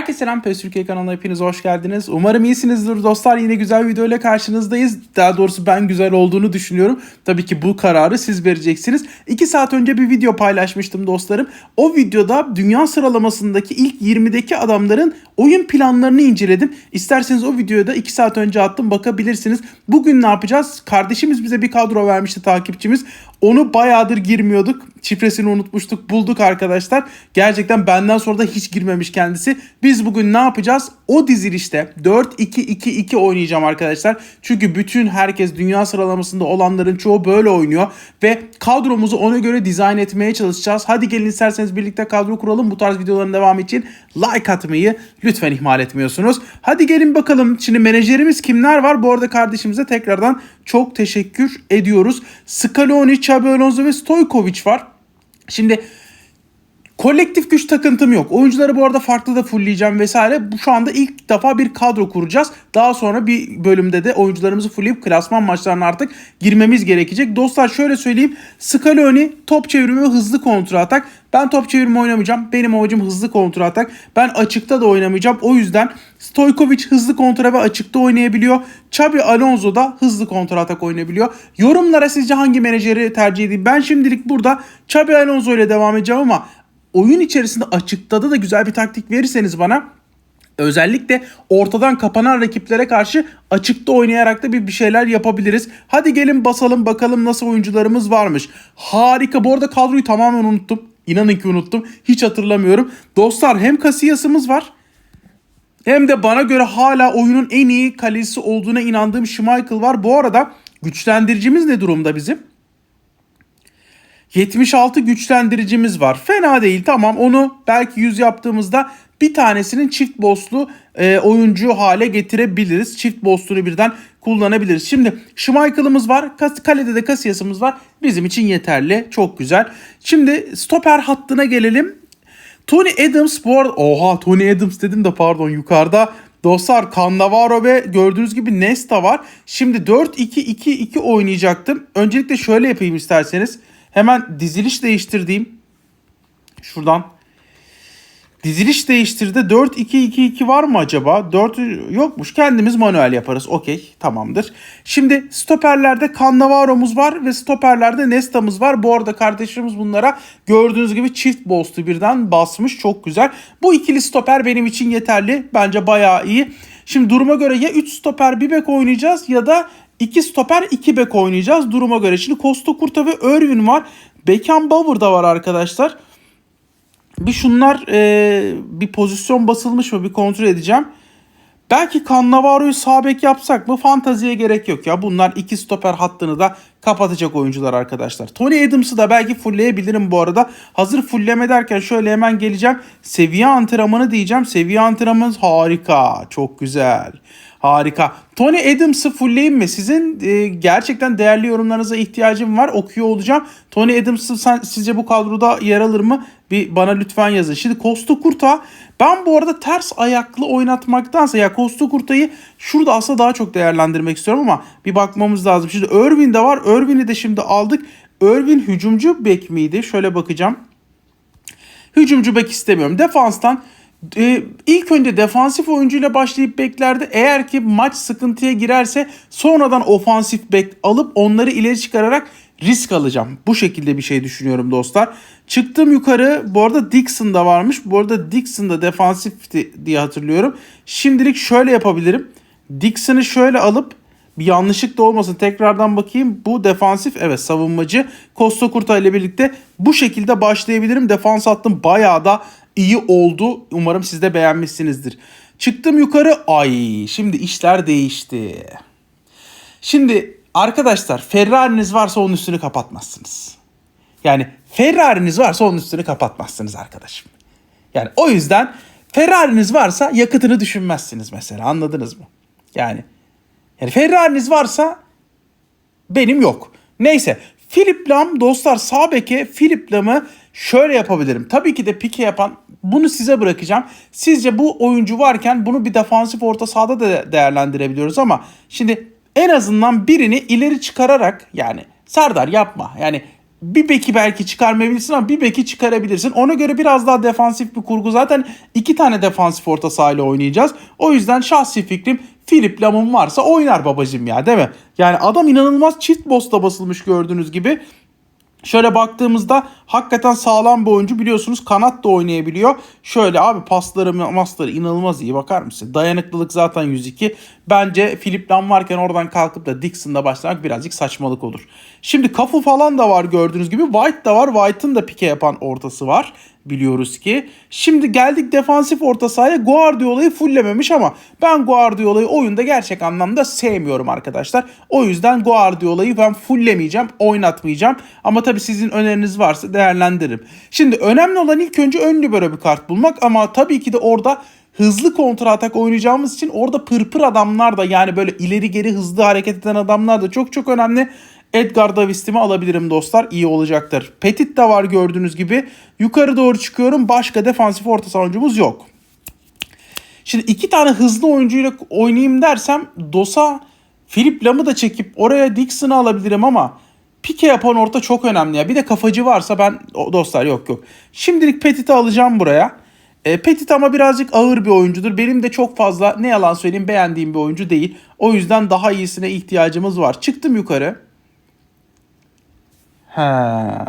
Herkese selam PES Türkiye kanalına hepiniz hoş geldiniz. Umarım iyisinizdir dostlar. Yine güzel bir video ile karşınızdayız. Daha doğrusu ben güzel olduğunu düşünüyorum. Tabii ki bu kararı siz vereceksiniz. 2 saat önce bir video paylaşmıştım dostlarım. O videoda dünya sıralamasındaki ilk 20'deki adamların oyun planlarını inceledim. İsterseniz o videoyu da 2 saat önce attım bakabilirsiniz. Bugün ne yapacağız? Kardeşimiz bize bir kadro vermişti takipçimiz. Onu bayağıdır girmiyorduk. Şifresini unutmuştuk. Bulduk arkadaşlar. Gerçekten benden sonra da hiç girmemiş kendisi. Biz bugün ne yapacağız? O dizilişte 4-2-2-2 oynayacağım arkadaşlar. Çünkü bütün herkes dünya sıralamasında olanların çoğu böyle oynuyor. Ve kadromuzu ona göre dizayn etmeye çalışacağız. Hadi gelin isterseniz birlikte kadro kuralım. Bu tarz videoların devamı için like atmayı lütfen ihmal etmiyorsunuz. Hadi gelin bakalım. Şimdi menajerimiz kimler var? Bu arada kardeşimize tekrardan çok teşekkür ediyoruz. Scaloni, Xabi Alonso ve Stojkovic var. Şimdi kolektif güç takıntım yok. Oyuncuları bu arada farklı da fullleyeceğim vesaire. Bu şu anda ilk defa bir kadro kuracağız. Daha sonra bir bölümde de oyuncularımızı fullleyip klasman maçlarına artık girmemiz gerekecek. Dostlar şöyle söyleyeyim. Scaloni top çevirme hızlı kontra atak. Ben top çevirme oynamayacağım. Benim amacım hızlı kontra atak. Ben açıkta da oynamayacağım. O yüzden Stojkovic hızlı kontra ve açıkta oynayabiliyor. Xabi Alonso da hızlı kontra atak oynayabiliyor. Yorumlara sizce hangi menajeri tercih edeyim? Ben şimdilik burada Xabi Alonso ile devam edeceğim ama oyun içerisinde açıkta da, da güzel bir taktik verirseniz bana Özellikle ortadan kapanan rakiplere karşı açıkta oynayarak da bir, bir şeyler yapabiliriz. Hadi gelin basalım bakalım nasıl oyuncularımız varmış. Harika. Bu arada kadroyu tamamen unuttum. İnanın ki unuttum. Hiç hatırlamıyorum. Dostlar hem Casillas'ımız var. Hem de bana göre hala oyunun en iyi kalesi olduğuna inandığım Schmeichel var. Bu arada güçlendiricimiz ne durumda bizim? 76 güçlendiricimiz var. Fena değil tamam onu belki 100 yaptığımızda bir tanesinin çift bosslu e, oyuncu hale getirebiliriz. Çift boss'unu birden kullanabiliriz. Şimdi Schmeichel'ımız var. Kalede de Casillas'ımız var. Bizim için yeterli. Çok güzel. Şimdi stoper hattına gelelim. Tony Adams bu arada... Oha Tony Adams dedim de pardon yukarıda. Dostlar Cannavaro ve gördüğünüz gibi Nesta var. Şimdi 4-2-2-2 oynayacaktım. Öncelikle şöyle yapayım isterseniz. Hemen diziliş değiştirdiğim. Şuradan. Diziliş değiştirdi. 4-2-2-2 var mı acaba? 4 yokmuş. Kendimiz manuel yaparız. Okey. Tamamdır. Şimdi stoperlerde Cannavaro'muz var ve stoperlerde Nesta'mız var. Bu arada kardeşimiz bunlara gördüğünüz gibi çift boost'u birden basmış. Çok güzel. Bu ikili stoper benim için yeterli. Bence bayağı iyi. Şimdi duruma göre ya 3 stoper bir bek oynayacağız ya da 2 stoper 2 bek oynayacağız duruma göre. Şimdi Costa Curta ve Irvin var. Beckenbauer da var arkadaşlar. Bir şunlar e, bir pozisyon basılmış mı bir kontrol edeceğim. Belki Cannavaro'yu sağ bek yapsak mı fantaziye gerek yok ya. Bunlar iki stoper hattını da kapatacak oyuncular arkadaşlar. Tony Adams'ı da belki fullleyebilirim bu arada. Hazır fullleme derken şöyle hemen geleceğim. Seviye antrenmanı diyeceğim. Seviye antrenmanı harika. Çok güzel. Harika. Tony Adams'ı fullleyeyim mi? Sizin e, gerçekten değerli yorumlarınıza ihtiyacım var. Okuyor olacağım. Tony Adams'ı sizce bu kadroda yer alır mı? Bir bana lütfen yazın. Şimdi Costa Curta ben bu arada ters ayaklı oynatmaktansa ya Costa Curta'yı şurada aslında daha çok değerlendirmek istiyorum ama bir bakmamız lazım. Şimdi Irvin de var. Irvin'i de şimdi aldık. Irvin hücumcu bek miydi? Şöyle bakacağım. Hücumcu bek istemiyorum. Defanstan ee, ilk önce defansif oyuncuyla başlayıp beklerde eğer ki maç sıkıntıya girerse sonradan ofansif bek alıp onları ileri çıkararak risk alacağım. Bu şekilde bir şey düşünüyorum dostlar. Çıktım yukarı. Bu arada Dixon da varmış. Bu arada Dixon da defansifti diye hatırlıyorum. Şimdilik şöyle yapabilirim. Dixon'ı şöyle alıp bir yanlışlık da olmasın tekrardan bakayım. Bu defansif evet savunmacı. Costa Curta ile birlikte bu şekilde başlayabilirim. Defans hattım bayağı da iyi oldu. Umarım siz de beğenmişsinizdir. Çıktım yukarı. Ay şimdi işler değişti. Şimdi arkadaşlar Ferrari'niz varsa onun üstünü kapatmazsınız. Yani Ferrari'niz varsa onun üstünü kapatmazsınız arkadaşım. Yani o yüzden Ferrari'niz varsa yakıtını düşünmezsiniz mesela anladınız mı? Yani yani Ferrari'niz varsa benim yok. Neyse Philip Lam dostlar sağ beke Philip Lam'ı şöyle yapabilirim. Tabii ki de pike yapan bunu size bırakacağım. Sizce bu oyuncu varken bunu bir defansif orta sahada da değerlendirebiliyoruz ama şimdi en azından birini ileri çıkararak yani Serdar yapma. Yani bir beki belki çıkarmayabilirsin ama bir beki çıkarabilirsin. Ona göre biraz daha defansif bir kurgu. Zaten iki tane defansif orta sahayla oynayacağız. O yüzden şahsi fikrim Philip Lam'ın varsa oynar babacım ya değil mi? Yani adam inanılmaz çift bosta basılmış gördüğünüz gibi. Şöyle baktığımızda hakikaten sağlam bir oyuncu biliyorsunuz kanat da oynayabiliyor. Şöyle abi pasları masları inanılmaz iyi bakar mısın? Dayanıklılık zaten 102. Bence Philip Lam varken oradan kalkıp da Dixon'da başlamak birazcık saçmalık olur. Şimdi Kafu falan da var gördüğünüz gibi. White da var. White'ın da pike yapan ortası var biliyoruz ki. Şimdi geldik defansif orta sahaya. Guardiola'yı fulllememiş ama ben Guardiola'yı oyunda gerçek anlamda sevmiyorum arkadaşlar. O yüzden Guardiola'yı ben fulllemeyeceğim, oynatmayacağım. Ama tabii sizin öneriniz varsa değerlendiririm. Şimdi önemli olan ilk önce ön libero bir kart bulmak ama tabii ki de orada hızlı kontra atak oynayacağımız için orada pırpır adamlar da yani böyle ileri geri hızlı hareket eden adamlar da çok çok önemli. Edgar Davis'imi alabilirim dostlar. İyi olacaktır. Petit de var gördüğünüz gibi. Yukarı doğru çıkıyorum. Başka defansif orta saha oyuncumuz yok. Şimdi iki tane hızlı oyuncuyla oynayayım dersem Dosa Philip Lam'ı da çekip oraya Dixon'ı alabilirim ama pike yapan orta çok önemli ya. Bir de kafacı varsa ben dostlar yok yok. Şimdilik Petit'i alacağım buraya. E, Petit ama birazcık ağır bir oyuncudur. Benim de çok fazla ne yalan söyleyeyim beğendiğim bir oyuncu değil. O yüzden daha iyisine ihtiyacımız var. Çıktım yukarı. Ha.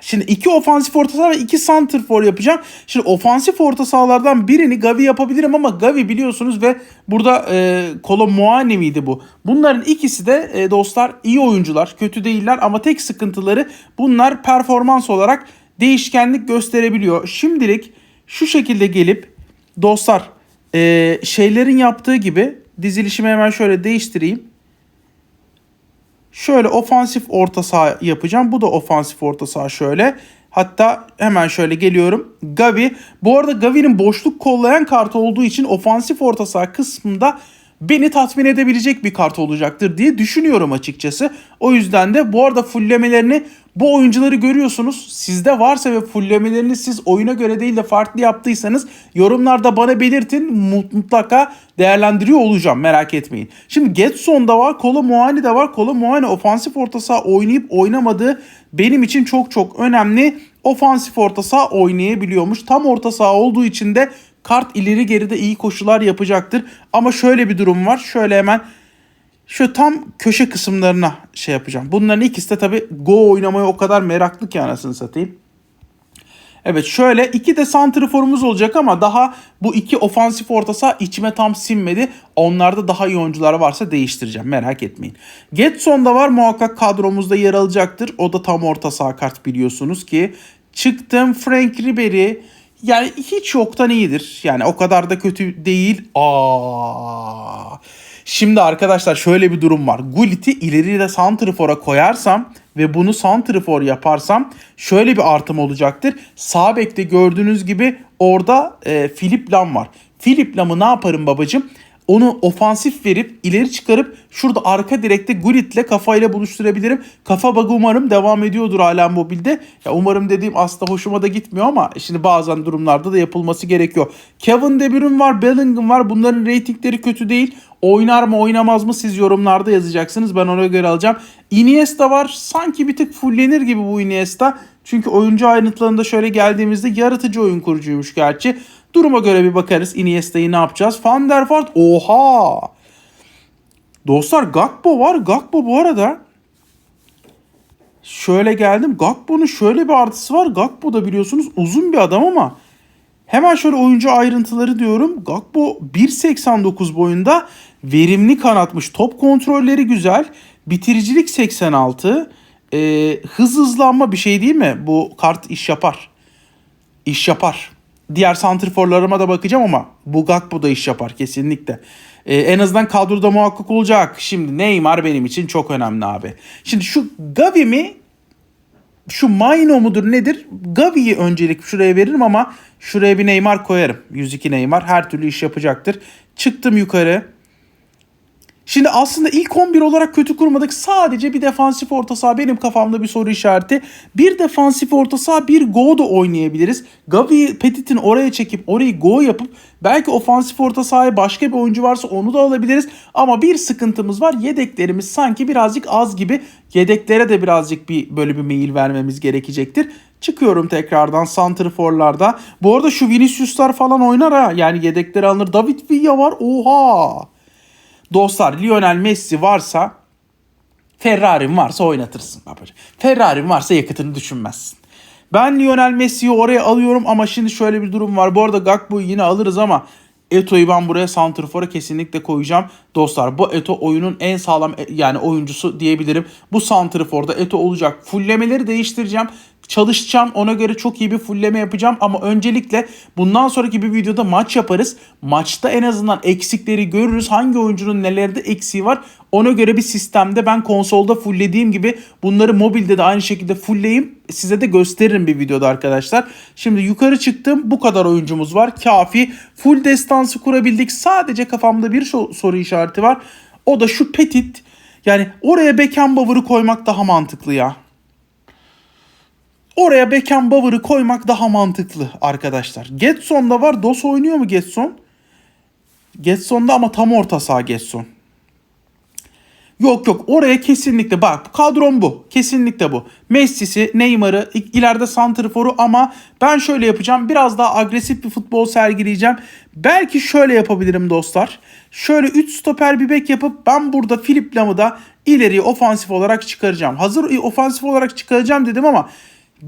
Şimdi iki ofansif orta saha ve iki center for yapacağım. Şimdi ofansif orta sahalardan birini Gavi yapabilirim ama Gavi biliyorsunuz ve burada e, Kolo Muani miydi bu? Bunların ikisi de e, dostlar iyi oyuncular. Kötü değiller ama tek sıkıntıları bunlar performans olarak değişkenlik gösterebiliyor. Şimdilik şu şekilde gelip dostlar e, şeylerin yaptığı gibi dizilişimi hemen şöyle değiştireyim. Şöyle ofansif orta saha yapacağım. Bu da ofansif orta saha şöyle. Hatta hemen şöyle geliyorum. Gavi. Bu arada Gavi'nin boşluk kollayan kartı olduğu için ofansif orta saha kısmında beni tatmin edebilecek bir kart olacaktır diye düşünüyorum açıkçası. O yüzden de bu arada fullemelerini bu oyuncuları görüyorsunuz. Sizde varsa ve fullemelerini siz oyuna göre değil de farklı yaptıysanız yorumlarda bana belirtin. Mutlaka değerlendiriyor olacağım merak etmeyin. Şimdi Getson da var, Kolo Muani de var. Kolo Muani ofansif orta saha oynayıp oynamadığı benim için çok çok önemli. Ofansif orta saha oynayabiliyormuş. Tam orta saha olduğu için de kart ileri geride iyi koşular yapacaktır. Ama şöyle bir durum var. Şöyle hemen şu tam köşe kısımlarına şey yapacağım. Bunların ikisi de tabii Go oynamaya o kadar meraklı ki anasını satayım. Evet şöyle iki de santriforumuz olacak ama daha bu iki ofansif orta saha içime tam sinmedi. Onlarda daha iyi oyuncular varsa değiştireceğim merak etmeyin. Getson da var muhakkak kadromuzda yer alacaktır. O da tam orta saha kart biliyorsunuz ki. Çıktım Frank Ribery. Yani hiç yoktan iyidir. Yani o kadar da kötü değil. Aa. Şimdi arkadaşlar şöyle bir durum var. Gullit'i ileri de santrifora koyarsam ve bunu santrifor yaparsam şöyle bir artım olacaktır. Sağ bekte gördüğünüz gibi orada e, Philip Lam var. Philip Lam'ı ne yaparım babacım? Onu ofansif verip ileri çıkarıp şurada arka direkte Gullit'le kafayla buluşturabilirim. Kafa bug'ı umarım devam ediyordur hala mobilde. Ya umarım dediğim aslında hoşuma da gitmiyor ama şimdi bazen durumlarda da yapılması gerekiyor. Kevin De Bruyne var, Bellingham var. Bunların reytingleri kötü değil. Oynar mı oynamaz mı siz yorumlarda yazacaksınız. Ben ona göre alacağım. Iniesta var. Sanki bir tık fullenir gibi bu Iniesta. Çünkü oyuncu ayrıntılarında şöyle geldiğimizde yaratıcı oyun kurucuymuş gerçi. Duruma göre bir bakarız. Iniesta'yı ne yapacağız? Van der Vaart. Oha! Dostlar Gakpo var. Gakpo bu arada şöyle geldim. Gakpo'nun şöyle bir artısı var. Gakpo da biliyorsunuz uzun bir adam ama hemen şöyle oyuncu ayrıntıları diyorum. Gakpo 1.89 boyunda verimli kanatmış. Top kontrolleri güzel. Bitiricilik 86. Ee, hız hızlanma bir şey değil mi? Bu kart iş yapar. İş yapar. Diğer santriforlarıma da bakacağım ama bu Gakpo da iş yapar kesinlikle. Ee, en azından kadroda muhakkak olacak. Şimdi Neymar benim için çok önemli abi. Şimdi şu Gavi mi şu Maino mudur nedir? Gavi'yi öncelik şuraya veririm ama şuraya bir Neymar koyarım. 102 Neymar her türlü iş yapacaktır. Çıktım yukarı. Şimdi aslında ilk 11 olarak kötü kurmadık. Sadece bir defansif orta saha benim kafamda bir soru işareti. Bir defansif orta saha bir go da oynayabiliriz. Gavi Petit'in oraya çekip orayı go yapıp belki ofansif orta sahaya başka bir oyuncu varsa onu da alabiliriz. Ama bir sıkıntımız var. Yedeklerimiz sanki birazcık az gibi. Yedeklere de birazcık bir böyle bir mail vermemiz gerekecektir. Çıkıyorum tekrardan santrforlarda. Bu arada şu Vinicius'lar falan oynar ha. Yani yedekleri alınır. David Villa var. Oha. Dostlar Lionel Messi varsa Ferrari'm varsa oynatırsın. Ferrari'm varsa yakıtını düşünmezsin. Ben Lionel Messi'yi oraya alıyorum ama şimdi şöyle bir durum var. Bu arada Gakpo'yu yine alırız ama Eto'yu ben buraya Santrfor'a kesinlikle koyacağım. Dostlar bu Eto oyunun en sağlam e, yani oyuncusu diyebilirim. Bu Santrfor'da Eto olacak. Fullemeleri değiştireceğim. Çalışacağım. Ona göre çok iyi bir fulleme yapacağım. Ama öncelikle bundan sonraki bir videoda maç yaparız. Maçta en azından eksikleri görürüz. Hangi oyuncunun nelerde eksiği var. Ona göre bir sistemde ben konsolda fulllediğim gibi bunları mobilde de aynı şekilde fullleyeyim. Size de gösteririm bir videoda arkadaşlar. Şimdi yukarı çıktım. Bu kadar oyuncumuz var. Kafi. Full destansı kurabildik. Sadece kafamda bir so- soru işareti var. O da şu Petit. Yani oraya Beckenbauer'ı koymak daha mantıklı ya. Oraya Beckenbauer'ı koymak daha mantıklı arkadaşlar. Getson'da var. Dos oynuyor mu Getson? Getson'da ama tam orta saha Getson. Yok yok oraya kesinlikle bak kadrom bu. Kesinlikle bu. Messi'si, Neymar'ı, ileride Santrfor'u ama ben şöyle yapacağım. Biraz daha agresif bir futbol sergileyeceğim. Belki şöyle yapabilirim dostlar. Şöyle 3 stoper bir bek yapıp ben burada Filip Lam'ı da ileriye ofansif olarak çıkaracağım. Hazır ofansif olarak çıkaracağım dedim ama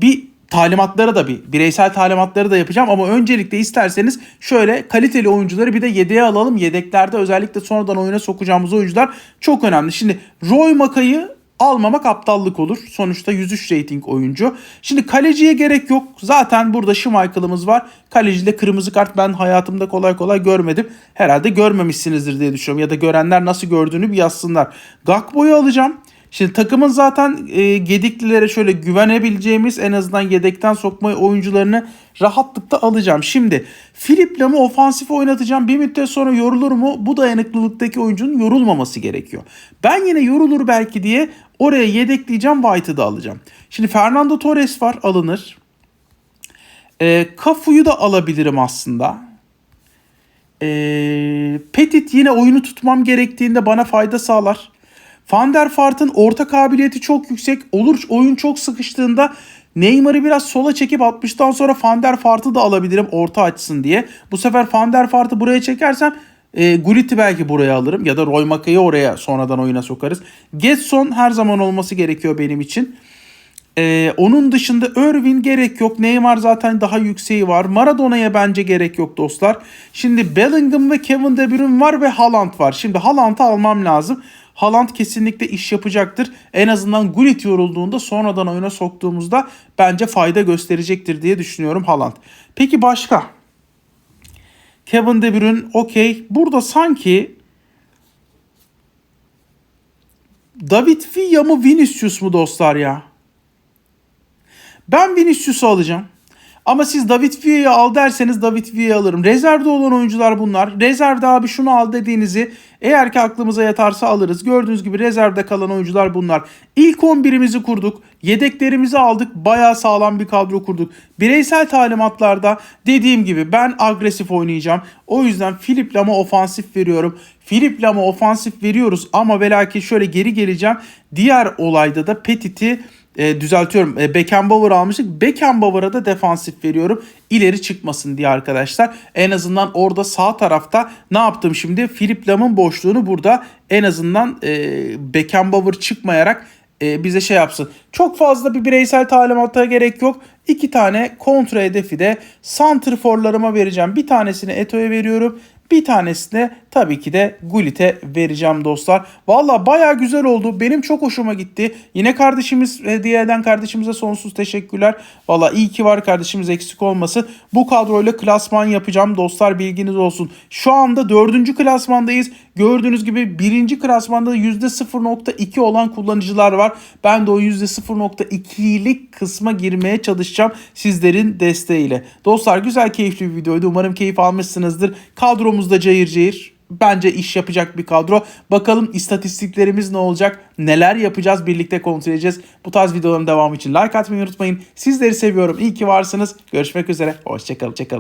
bir talimatları da bir bireysel talimatları da yapacağım ama öncelikle isterseniz şöyle kaliteli oyuncuları bir de yedeğe alalım. Yedeklerde özellikle sonradan oyuna sokacağımız oyuncular çok önemli. Şimdi Roy Maka'yı almamak aptallık olur. Sonuçta 103 rating oyuncu. Şimdi kaleciye gerek yok. Zaten burada Schmeichel'ımız var. Kalecide kırmızı kart ben hayatımda kolay kolay görmedim. Herhalde görmemişsinizdir diye düşünüyorum. Ya da görenler nasıl gördüğünü bir yazsınlar. Gakpo'yu alacağım. Şimdi takımın zaten e, Gediklilere şöyle güvenebileceğimiz en azından yedekten sokma oyuncularını rahatlıkla alacağım. Şimdi Filip Lam'ı ofansif oynatacağım. Bir müddet sonra yorulur mu? Bu dayanıklılıktaki oyuncunun yorulmaması gerekiyor. Ben yine yorulur belki diye oraya yedekleyeceğim. White'ı da alacağım. Şimdi Fernando Torres var alınır. E, Cafu'yu da alabilirim aslında. E, Petit yine oyunu tutmam gerektiğinde bana fayda sağlar. Van der Vaart'ın orta kabiliyeti çok yüksek. Olur oyun çok sıkıştığında Neymar'ı biraz sola çekip 60'tan sonra Van der Vaart'ı da alabilirim orta açsın diye. Bu sefer Van der Vaart'ı buraya çekersem e, Gullit'i belki buraya alırım ya da Roy Maka'yı oraya sonradan oyuna sokarız. Getson her zaman olması gerekiyor benim için. Ee, onun dışında Irvin gerek yok. Neymar zaten daha yükseği var. Maradona'ya bence gerek yok dostlar. Şimdi Bellingham ve Kevin De Bruyne var ve Haaland var. Şimdi Haaland'ı almam lazım. Haaland kesinlikle iş yapacaktır. En azından Gullit yorulduğunda sonradan oyuna soktuğumuzda bence fayda gösterecektir diye düşünüyorum Haaland. Peki başka? Kevin De Bruyne okey. Burada sanki David Villa mı Vinicius mu dostlar ya? Ben Vinicius'u alacağım. Ama siz David Villa'yı al derseniz David Villa'yı alırım. Rezervde olan oyuncular bunlar. Rezervde abi şunu al dediğinizi eğer ki aklımıza yatarsa alırız. Gördüğünüz gibi rezervde kalan oyuncular bunlar. İlk 11'imizi kurduk. Yedeklerimizi aldık. Bayağı sağlam bir kadro kurduk. Bireysel talimatlarda dediğim gibi ben agresif oynayacağım. O yüzden Filip Lam'a ofansif veriyorum. Filip Lam'a ofansif veriyoruz ama belki şöyle geri geleceğim. Diğer olayda da Petit'i e, düzeltiyorum. E, Beckenbauer almıştık. Beckenbauer'a da defansif veriyorum. İleri çıkmasın diye arkadaşlar. En azından orada sağ tarafta ne yaptım şimdi? Philip Lam'ın boşluğunu burada en azından e, Beckenbauer çıkmayarak e, bize şey yapsın. Çok fazla bir bireysel talimata gerek yok. İki tane kontra hedefi de santrforlarıma vereceğim. Bir tanesini Eto'ya veriyorum. Bir tanesini tabii ki de Gullit'e vereceğim dostlar. Valla baya güzel oldu. Benim çok hoşuma gitti. Yine kardeşimiz hediye eden kardeşimize sonsuz teşekkürler. Valla iyi ki var kardeşimiz eksik olmasın. Bu kadroyla klasman yapacağım dostlar bilginiz olsun. Şu anda dördüncü klasmandayız. Gördüğünüz gibi birinci klasmanda %0.2 olan kullanıcılar var. Ben de o %0.2'lik kısma girmeye çalışacağım sizlerin desteğiyle. Dostlar güzel keyifli bir videoydu. Umarım keyif almışsınızdır. Kadromuzda cayır cayır bence iş yapacak bir kadro. Bakalım istatistiklerimiz ne olacak? Neler yapacağız? Birlikte kontrol edeceğiz. Bu tarz videoların devamı için like atmayı unutmayın. Sizleri seviyorum. İyi ki varsınız. Görüşmek üzere. Hoşçakalın. Hoşçakalın.